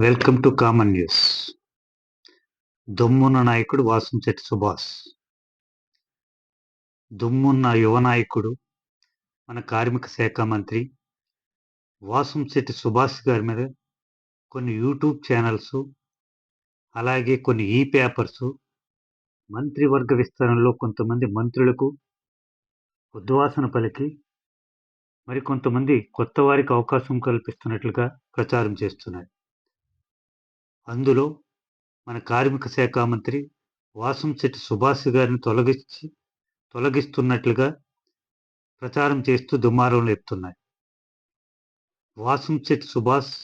Welcome to common news దుమ్మున్న నాయకుడు వాసంశెట్టి సుభాష్. దుమ్మున్న యువ నాయకుడు మన కార్మిక శాఖ మంత్రి వాసంశెట్టి సుభాష్ గారి మీద కొన్ని యూట్యూబ్ ఛానల్స్ అలాగే కొన్ని ఈ పేపర్స్ మంత్రివర్గ విస్తరణలో కొంతమంది మంత్రులకు ఉద్వాసన పలికి మరి కొంతమంది కొత్త వారికి అవకాశం కల్పిస్తున్నట్లుగా ప్రచారం చేస్తున్నారు. అందులో మన కార్మిక శాఖ మంత్రి వాసంశెట్టి సుభాష్ గారిని తొలగించి తొలగిస్తున్నట్లుగా ప్రచారం చేస్తూ దుమారం లేపుతున్నాయి. వాసంశెట్టి సుభాష్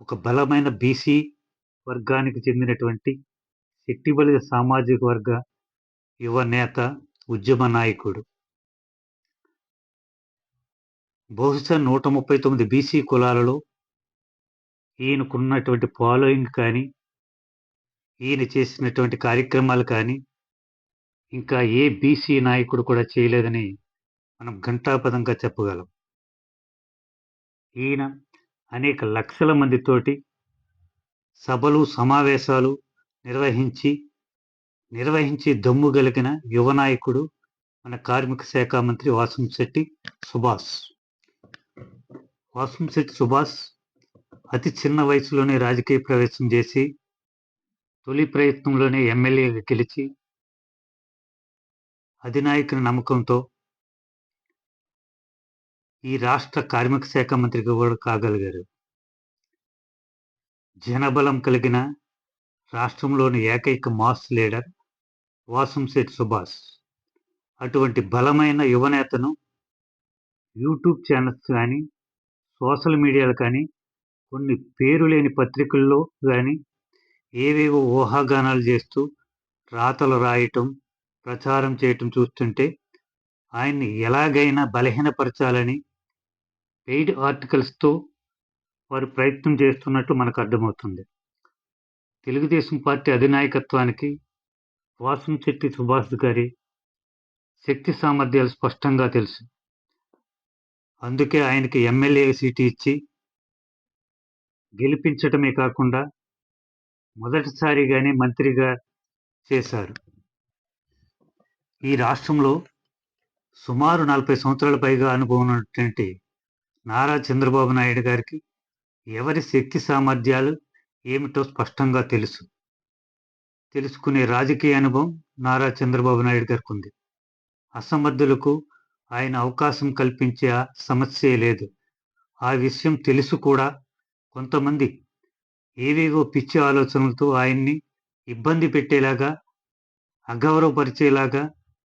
ఒక బలమైన బీసీ వర్గానికి చెందినటువంటి శెట్టిబలి సామాజిక వర్గ యువ నేత ఉద్యమ నాయకుడు. బహుశా నూట ముప్పై తొమ్మిది బీసీ కులాలలో ఈయనకున్నటువంటి ఫాలోయింగ్ కానీ ఈయన చేసినటువంటి కార్యక్రమాలు కానీ ఇంకా ఏ బీసీ నాయకుడు కూడా చేయలేదని మనం ఘంటాపదంగా చెప్పగలం. ఈయన అనేక లక్షల మందితోటి సభలు సమావేశాలు నిర్వహించి నిర్వహించి దమ్ము కలిగిన యువ నాయకుడు మన కార్మిక శాఖ మంత్రి వాసంశెట్టి సుభాష్. వాసంశెట్టి సుభాష్ అతి చిన్న వయసులోనే రాజకీయ ప్రవేశం చేసి తొలి ప్రయత్నంలోనే ఎమ్మెల్యేగా గెలిచి అధినాయకుని నమ్మకంతో ఈ రాష్ట్ర కార్మిక శాఖ మంత్రిగా కూడా కాగలిగారు. జనబలం కలిగిన రాష్ట్రంలోని ఏకైక మాస్ లీడర్ వాసంశెట్టి సుభాష్. అటువంటి బలమైన యువనేతను యూట్యూబ్ ఛానల్స్ కానీ సోషల్ మీడియాలు కానీ కొన్ని పేరు లేని పత్రికల్లో కానీ ఏవేవో ఊహాగానాలు చేస్తూ రాతలు రాయటం ప్రచారం చేయటం చూస్తుంటే ఆయన్ని ఎలాగైనా బలహీనపరచాలని పెయిడ్ ఆర్టికల్స్తో వారు ప్రయత్నం చేస్తున్నట్టు మనకు అర్థమవుతుంది. తెలుగుదేశం పార్టీ అధినాయకత్వానికి వాసంశెట్టి సుభాష్ గారి శక్తి సామర్థ్యాలు స్పష్టంగా తెలుసు. అందుకే ఆయనకి ఎమ్మెల్యే సీటు ఇచ్చి గెలిపించటమే కాకుండా మొదటిసారిగానే మంత్రిగా చేశారు. ఈ రాష్ట్రంలో సుమారు నలభై సంవత్సరాల పైగా అనుభవం ఉన్నటువంటి నారా చంద్రబాబు నాయుడు గారికి ఎవరి శక్తి సామర్థ్యాలు ఏమిటో స్పష్టంగా తెలుసు. తెలుసుకునే రాజకీయ అనుభవం నారా చంద్రబాబు నాయుడు గారికి ఉంది. అసమర్థులకు ఆయన అవకాశం కల్పించే సమస్యే లేదు. ఆ విషయం తెలుసు కూడా కొంతమంది ఏవేవో పిచ్చి ఆలోచనలతో ఆయన్ని ఇబ్బంది పెట్టేలాగా అగౌరవపరిచేలాగా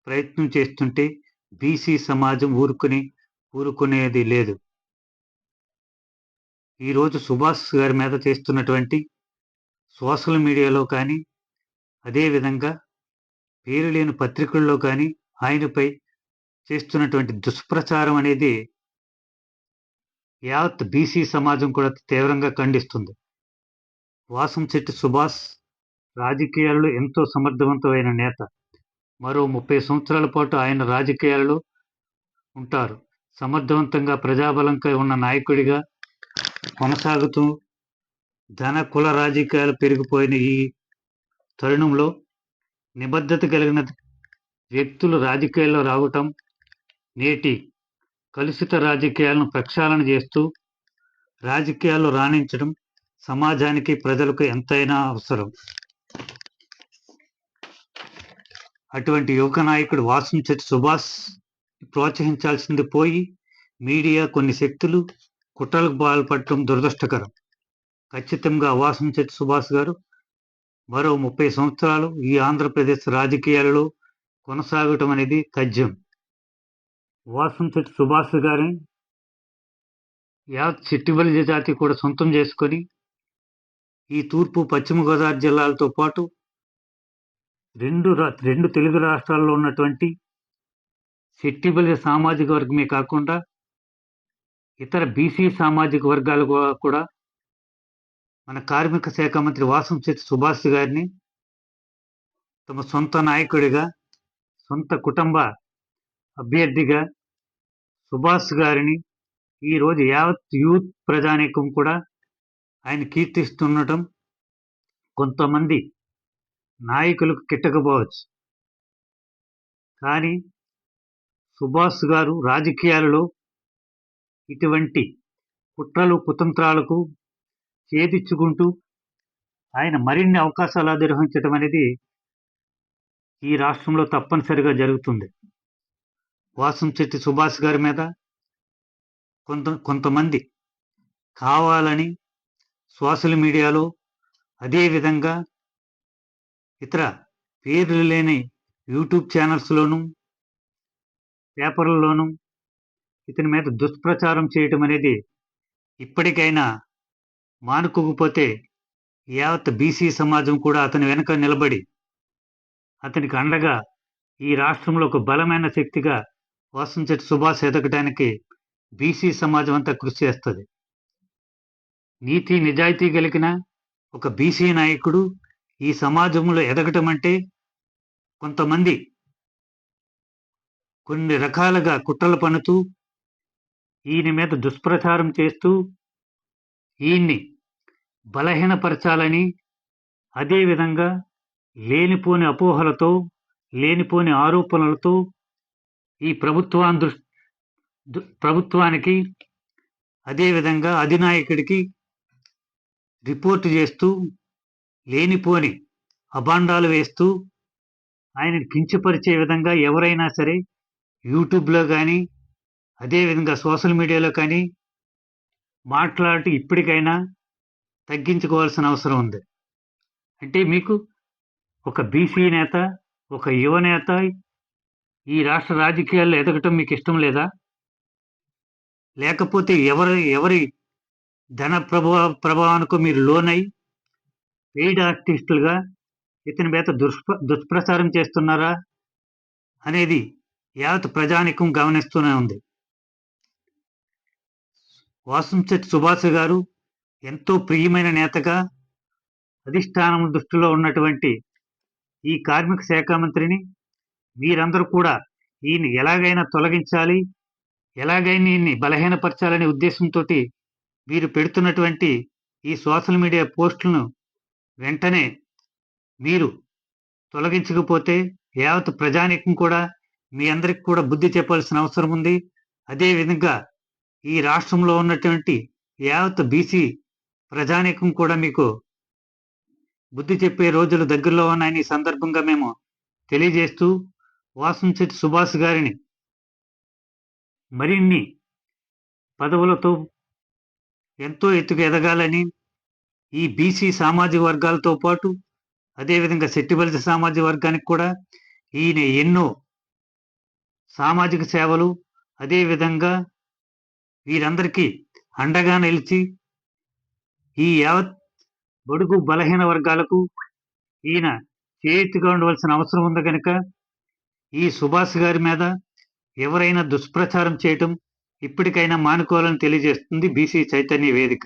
ప్రయత్నం చేస్తుంటే బీసీ సమాజం ఊరుకుని ఊరుకునేది లేదు. ఈరోజు సుభాష్ గారి మీద చేస్తున్నటువంటి సోషల్ మీడియాలో కానీ అదేవిధంగా పేరు లేని పత్రికల్లో కానీ ఆయనపై చేస్తున్నటువంటి దుష్ప్రచారం అనేది యావత్ బీసీ సమాజం కూడా తీవ్రంగా ఖండిస్తుంది. వాసంశెట్టి సుభాష్ రాజకీయాల్లో ఎంతో సమర్థవంతమైన నేత. మరో ముప్పై సంవత్సరాల పాటు ఆయన రాజకీయాల్లో ఉంటారు. సమర్థవంతంగా ప్రజాబలంకై ఉన్న నాయకుడిగా కొనసాగుతూ ధన కుల రాజకీయాలు పెరిగిపోయిన ఈ తరుణంలో నిబద్ధత కలిగిన వ్యక్తులు రాజకీయాల్లో రావటం నేటి కలుషిత రాజకీయాలను ప్రక్షాళన చేస్తూ రాజకీయాల్లో రాణించడం సమాజానికి ప్రజలకు ఎంతైనా అవసరం. అటువంటి యువక నాయకుడు వాసంశెట్టి సుభాష్ ప్రోత్సహించాల్సింది పోయి మీడియా కొన్ని శక్తులు కుట్రలకు పాల్పడటం దురదృష్టకరం. ఖచ్చితంగా వాసంశెట్టి సుభాష్ గారు మరో ముప్పై సంవత్సరాలు ఈ ఆంధ్రప్రదేశ్ రాజకీయాలలో కొనసాగటం అనేది తథ్యం. వాసంశెట్టి సుభాష్ గారిని యాద్ చిట్టిబలి జాతి కూడా సొంతం చేసుకొని ఈ తూర్పు పశ్చిమ గోదావరి జిల్లాలతో పాటు రెండు రెండు తెలుగు రాష్ట్రాల్లో ఉన్నటువంటి శెట్టిబలి సామాజిక వర్గమే కాకుండా ఇతర బీసీ సామాజిక వర్గాలు కూడా మన కార్మిక శాఖ మంత్రి వాసంశెట్టి సుభాష్ గారిని తమ సొంత నాయకుడిగా సొంత కుటుంబ అభ్యర్థిగా సుభాష్ గారిని ఈరోజు యావత్ యూత్ ప్రజానీకం కూడా ఆయన కీర్తిస్తుండటం కొంతమంది నాయకులకు కిట్టకపోవచ్చు. కానీ సుభాష్ గారు రాజకీయాలలో ఇటువంటి కుట్రలు కుతంత్రాలకు ఛేదించుకుంటూ ఆయన మరిన్ని అవకాశాలు అధిరోహించడం అనేది ఈ రాష్ట్రంలో తప్పనిసరిగా జరుగుతుంది. వాసంశెట్టి సుభాష్ గారి మీద కొంత కొంతమంది కావాలని సోషల్ మీడియాలో అదేవిధంగా ఇతర పేర్లు లేని యూట్యూబ్ ఛానల్స్లోనూ పేపర్లలోనూ ఇతని మీద దుష్ప్రచారం చేయటం అనేది ఇప్పటికైనా మానుకోకపోతే యావత్ బీసీ సమాజం కూడా అతని వెనుక నిలబడి అతనికి అండగా ఈ రాష్ట్రంలో ఒక బలమైన శక్తిగా వాసంశెట్టి సుభాష్ ఎదగడానికి బీసీ సమాజం అంతా కృషి చేస్తుంది. నీతి నిజాయితీ కలిగిన ఒక బీసీ నాయకుడు ఈ సమాజంలో ఎదగటం అంటే కొంతమంది కొన్ని రకాలుగా కుట్రలు పన్నుతూ ఈయన మీద దుష్ప్రచారం చేస్తూ ఈయన్ని బలహీనపరచాలని అదేవిధంగా లేనిపోని అపోహలతో లేనిపోని ఆరోపణలతో ఈ ప్రభుత్వాన్ని దృష్టి ప్రభుత్వానికి అదేవిధంగా అధినాయకుడికి రిపోర్ట్ చేస్తూ లేనిపోని అభాండాలు వేస్తూ ఆయనను కించపరిచే విధంగా ఎవరైనా సరే యూట్యూబ్లో కానీ అదేవిధంగా సోషల్ మీడియాలో కానీ మాట్లాడి ఇప్పటికైనా తగ్గించుకోవాల్సిన అవసరం ఉంది. అంటే మీకు ఒక బీసీ నేత ఒక యువ నేత ఈ రాష్ట్ర రాజకీయాల్లో ఎదగటం మీకు ఇష్టం లేదా? లేకపోతే ఎవరి ఎవరి ధన ప్రభావ ప్రభావానికి మీరు లోనై పెయిడ్ ఆర్టిస్టులుగా ఇతని మీద దుష్ప్ర దుష్ప్రచారం చేస్తున్నారా అనేది యావత్ ప్రజానికం గమనిస్తూనే ఉంది. వాసంశెట్టి సుభాష్ గారు ఎంతో ప్రియమైన నేతగా అధిష్టానం దృష్టిలో ఉన్నటువంటి ఈ కార్మిక శాఖ మంత్రిని మీరందరూ కూడా ఈయన ఎలాగైనా తొలగించాలి ఎలాగైనా ఈయన్ని బలహీనపరచాలనే ఉద్దేశంతో మీరు పెడుతున్నటువంటి ఈ సోషల్ మీడియా పోస్టులను వెంటనే మీరు తొలగించకపోతే యావత్ ప్రజానికం కూడా మీ అందరికి కూడా బుద్ధి చెప్పాల్సిన అవసరం ఉంది. అదేవిధంగా ఈ రాష్ట్రంలో ఉన్నటువంటి యావత్ బీసీ ప్రజానీకం కూడా మీకు బుద్ధి చెప్పే రోజులు దగ్గరలో ఉన్నాయని సందర్భంగా మేము తెలియజేస్తూ వాసంశెట్టి సుభాష్ గారిని మరిన్ని పదవులతో ఎంతో ఎత్తుకు ఎదగాలని ఈ బీసీ సామాజిక వర్గాలతో పాటు అదేవిధంగా శెట్టిబలిత సామాజిక వర్గానికి కూడా ఈయన ఎన్నో సామాజిక సేవలు అదేవిధంగా వీరందరికీ అండగా నిలిచి ఈ యావత్ బడుగు బలహీన వర్గాలకు ఈయన చేతిగా ఉండవలసిన అవసరం ఉంది కనుక ఈ సుభాష్ గారి మీద ఎవరైనా దుష్ప్రచారం చేయటం ఇప్పటికైనా మానుకోవాలని తెలియజేస్తుంది బీసీ చైతన్య వేదిక.